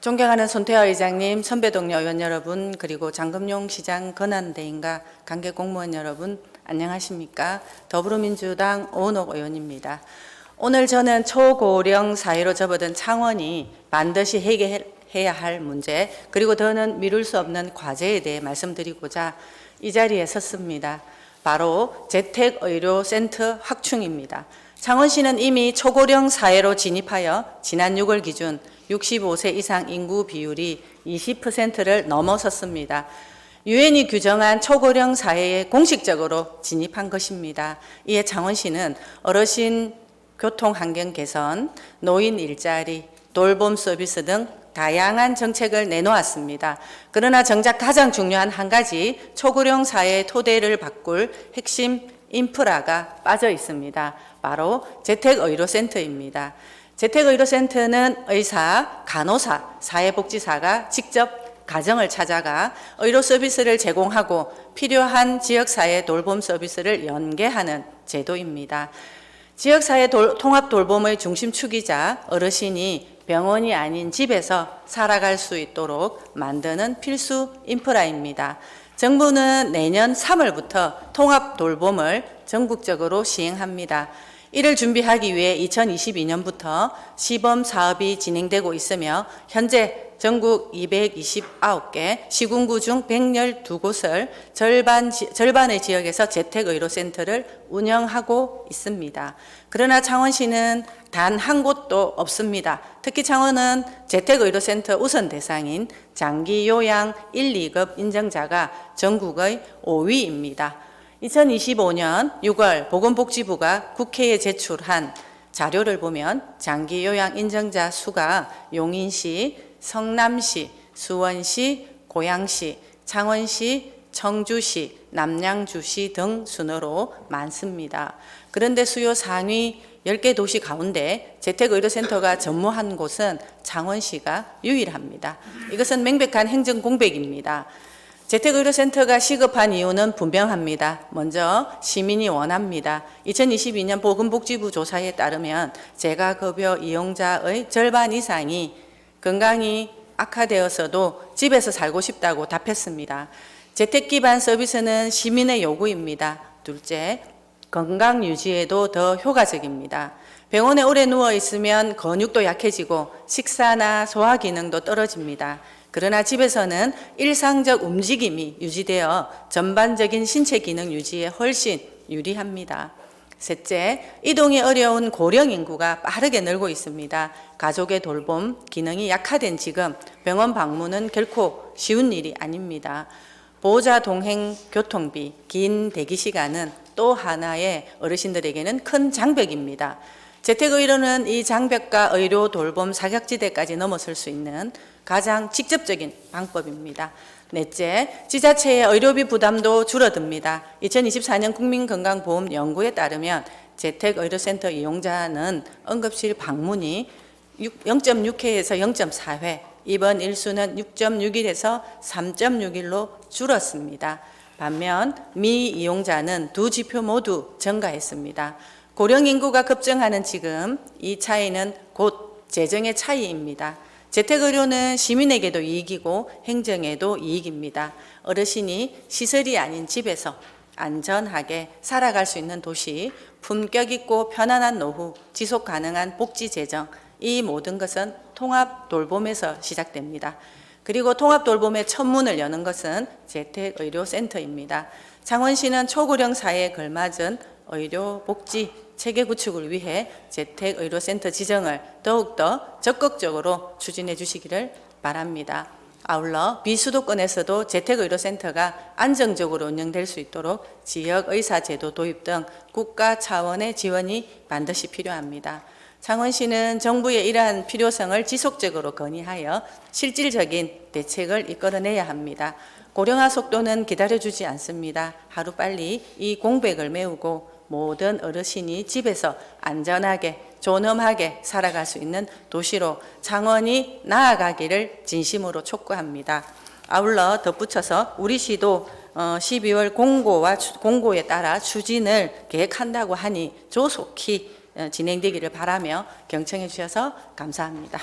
존경하는 손태화 의장님, 선배 동료 의원 여러분, 그리고 장금용 시장 권한대행과 관계 공무원 여러분, 안녕하십니까? 더불어민주당 오은옥 의원입니다. 오늘 저는 초고령 사회로 접어든 창원이 반드시 해결해야 할 문제, 그리고 더는 미룰 수 없는 과제에 대해 말씀드리고자 이 자리에 섰습니다. 바로 재택의료센터 확충입니다. 창원시는 이미 초고령 사회로 진입하여 지난 6월 기준 65세 이상 인구 비율이 20%를 넘어섰습니다. 유엔이 규정한 초고령 사회에 공식적으로 진입한 것입니다. 이에 창원시는 어르신 교통 환경 개선, 노인 일자리, 돌봄 서비스 등 다양한 정책을 내놓았습니다. 그러나 정작 가장 중요한 한 가지 초고령 사회의 토대를 바꿀 핵심 인프라가 빠져 있습니다. 바로 재택의료센터입니다. 재택의료센터는 의사, 간호사, 사회복지사가 직접 가정을 찾아가 의료 서비스를 제공하고 필요한 지역사회 돌봄 서비스를 연계하는 제도입니다. 지역사회 돌, 통합 돌봄의 중심축이자 어르신이 병원이 아닌 집에서 살아갈 수 있도록 만드는 필수 인프라입니다. 정부는 내년 3월부터 통합 돌봄을 전국적으로 시행합니다. 이를 준비하기 위해 2022년부터 시범 사업이 진행되고 있으며 현재 전국 229개 시군구 중 112곳을 절반, 지- 절반의 지역에서 재택의료센터를 운영하고 있습니다. 그러나 창원시는 단 한 곳도 없습니다. 특히 창원은 재택의료센터 우선 대상인 장기요양 1, 2급 인정자가 전국의 5위입니다. 2025년 6월 보건복지부가 국회에 제출한 자료를 보면 장기 요양 인정자 수가 용인시, 성남시, 수원시, 고양시, 창원시, 청주시, 남양주시 등 순으로 많습니다. 그런데 수요 상위 10개 도시 가운데 재택의료센터가 전무한 곳은 창원시가 유일합니다. 이것은 명백한 행정 공백입니다. 재택의료센터가 시급한 이유는 분명합니다. 먼저 시민이 원합니다. 2022년 보건복지부 조사에 따르면 재가급여 이용자의 절반 이상이 건강이 악화되어서도 집에서 살고 싶다고 답했습니다. 재택 기반 서비스는 시민의 요구입니다. 둘째, 건강 유지에도 더 효과적입니다. 병원에 오래 누워 있으면 근육도 약해지고 식사나 소화 기능도 떨어집니다. 그러나 집에서는 일상적 움직임이 유지되어 전반적인 신체 기능 유지에 훨씬 유리합니다. 셋째, 이동이 어려운 고령 인구가 빠르게 늘고 있습니다. 가족의 돌봄 기능이 약화된 지금 병원 방문은 결코 쉬운 일이 아닙니다. 보호자 동행 교통비, 긴 대기 시간은 또 하나의 어르신들에게는 큰 장벽입니다. 재택의료는 이 장벽과 의료 돌봄 사각지대까지 넘어설 수 있는 가장 직접적인 방법입니다. 넷째, 지자체의 의료비 부담도 줄어듭니다. 2024년 국민건강보험 연구에 따르면 재택의료센터 이용자는 응급실 방문이 0.6회에서 0.4회, 입원 일수는 6.6일에서 3.6일로 줄었습니다. 반면 미이용자는 두 지표 모두 증가했습니다. 고령 인구가 급증하는 지금 이 차이는 곧 재정의 차이입니다. 재택의료는 시민에게도 이익이고 행정에도 이익입니다. 어르신이 시설이 아닌 집에서 안전하게 살아갈 수 있는 도시, 품격 있고 편안한 노후, 지속 가능한 복지 재정, 이 모든 것은 통합 돌봄에서 시작됩니다. 그리고 통합 돌봄의 첫 문을 여는 것은 재택의료센터입니다. 창원시는 초고령 사회에 걸맞은 의료 복지 체계 구축을 위해 재택 의료 센터 지정을 더욱더 적극적으로 추진해 주시기를 바랍니다. 아울러 비수도권에서도 재택의료센터가 안정적으로 운영될 수 있도록 지역의사제도 도입 등 국가 차원의 지원이 반드시 필요합니다. 창원시는 정부의 이러한 필요성을 지속적으로 건의하여 실질적인 대책을 이끌어내야 합니다. 고령화 속도는 기다려주지 않습니다. 하루빨리 이 공백을 메우고 모든 어르신이 집에서 안전하게 존엄하게 살아갈 수 있는 도시로 창원이 나아가기를 진심으로 촉구합니다. 아울러 덧붙여서 우리 시도 어, 12월 공고와 추- 공고에 따라 추진을 계획한다고 하니 조속히 어, 진행되기를 바라며 경청해 주셔서 감사합니다.